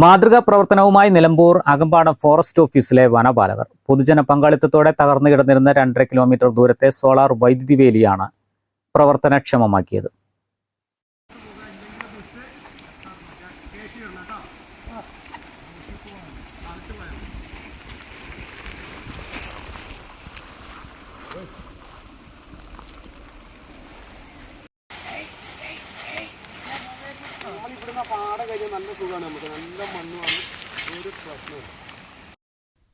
മാതൃകാ പ്രവർത്തനവുമായി നിലമ്പൂർ അകമ്പാടം ഫോറസ്റ്റ് ഓഫീസിലെ വനപാലകർ. പൊതുജന പങ്കാളിത്തത്തോടെ തകർന്നു കിടന്നിരുന്ന രണ്ടര കിലോമീറ്റർ ദൂരത്തെ സോളാർ വൈദ്യുതി വേലിയാണ് പ്രവർത്തനക്ഷമമാക്കിയത്.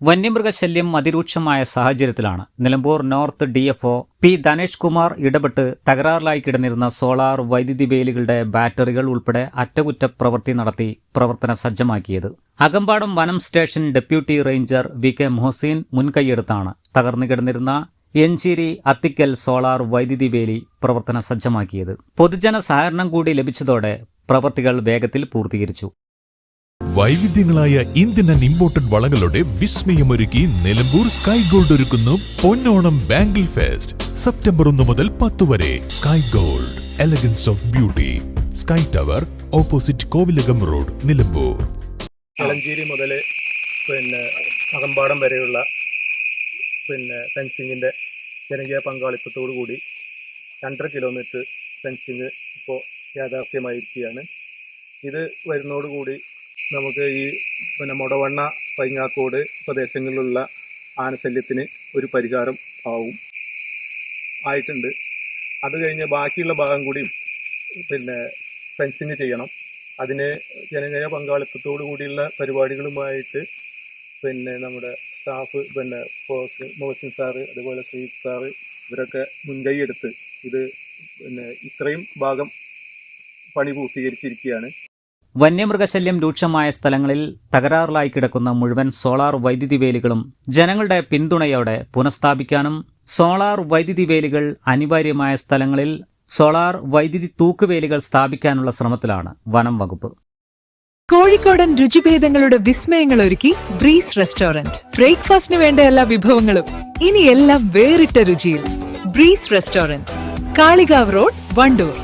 വന്യമൃഗശല്യം അതിരൂക്ഷമായ സാഹചര്യത്തിലാണ്. Nilambur north D F P Dhanesh Kumar ഇടപെട്ട് തകരാറിലായി കിടന്നിരുന്ന സോളാർ വൈദ്യുതി വേലികളുടെ ബാറ്ററികൾ ഉൾപ്പെടെ അറ്റകുറ്റപ്രവൃത്തി നടത്തി പ്രവർത്തന സജ്ജമാക്കിയത്. അകമ്പാടം വനം station deputy ranger V K Mohaseen മുൻകൈയെടുത്താണ് തകർന്നു കിടന്നിരുന്ന എഞ്ചേരി അത്തിക്കൽ സോളാർ വൈദ്യുതി വേലി പ്രവർത്തന സജ്ജമാക്കിയത്. പൊതുജന സഹകരണം കൂടി ലഭിച്ചതോടെ പ്രവൃത്തികൾ വേഗത്തിൽ പൂർത്തീകരിച്ചു. വൈവിധ്യങ്ങളായ ഇന്ത്യൻ ആൻഡ് ഇമ്പോർട്ടഡ് വളകളുടെ വിസ്മയമൊരുക്കി നിലമ്പൂർ സ്കൈ ഗോൾഡ് ഒരുക്കുന്നു പൊന്നോണം ബാംഗിൾ ഫെസ്റ്റ് സെപ്റ്റംബർ ഒന്ന് മുതൽ പത്ത് വരെ. Sky Gold elegance of beauty Sky Tower opposite Kovilakam road Nilambur. Kalancheri മുതൽ പിന്നെ അകമ്പാടം വരെയുള്ള പിന്നെ ഫെൻസിങ്ങിന്റെ ജനകീയ പങ്കാളിത്തത്തോടു കൂടി രണ്ടര കിലോമീറ്റർ ഫെൻസിങ് ഇപ്പോൾ യാഥാർത്ഥ്യമായിരിക്കുകയാണ്. ഇത് വരുന്നതോടുകൂടി നമുക്ക് ഈ പിന്നെ മുടവണ്ണ പൈങ്ങാക്കോട് പ്രദേശങ്ങളിലുള്ള ആനശല്യത്തിന് ഒരു പരിഹാരം ആവും ആയിട്ടുണ്ട്. അത് കഴിഞ്ഞ് ബാക്കിയുള്ള ഭാഗം കൂടിയും പിന്നെ ഫെൻസിങ് ചെയ്യണം. അതിന് ജനകീയ പങ്കാളിത്തത്തോടു കൂടിയുള്ള പരിപാടികളുമായിട്ട് പിന്നെ നമ്മുടെ സ്റ്റാഫ് പിന്നെ മോഹസിൻ സാറ് അതുപോലെ ശ്രീ സാറ് ഇവരൊക്കെ മുൻകൈ എടുത്ത് ഇത് പിന്നെ ഇത്രയും ഭാഗം പണി പൂർത്തീകരിച്ചിരിക്കുകയാണ്. വന്യമൃഗശല്യം രൂക്ഷമായ സ്ഥലങ്ങളിൽ തകരാറിലായി കിടക്കുന്ന മുഴുവൻ സോളാർ വൈദ്യുതി വേലികളും ജനങ്ങളുടെ പിന്തുണയോടെ പുനഃസ്ഥാപിക്കാനും സോളാർ വൈദ്യുതി വേലികൾ അനിവാര്യമായ സ്ഥലങ്ങളിൽ സോളാർ വൈദ്യുതി തൂക്കുവേലികൾ സ്ഥാപിക്കാനുള്ള ശ്രമത്തിലാണ് വനം വകുപ്പ്. കോഴിക്കോടൻ രുചിഭേദങ്ങളുടെ വിസ്മയങ്ങൾ ഒരുക്കി ബ്രീസ് റെസ്റ്റോറന്റ്. ബ്രേക്ക്ഫാസ്റ്റിന് വേണ്ട എല്ലാ വിഭവങ്ങളും ഇനി എല്ലാം വേറിട്ട രുചിയിൽ. Breeze restaurant Kalikavu road Wandoor.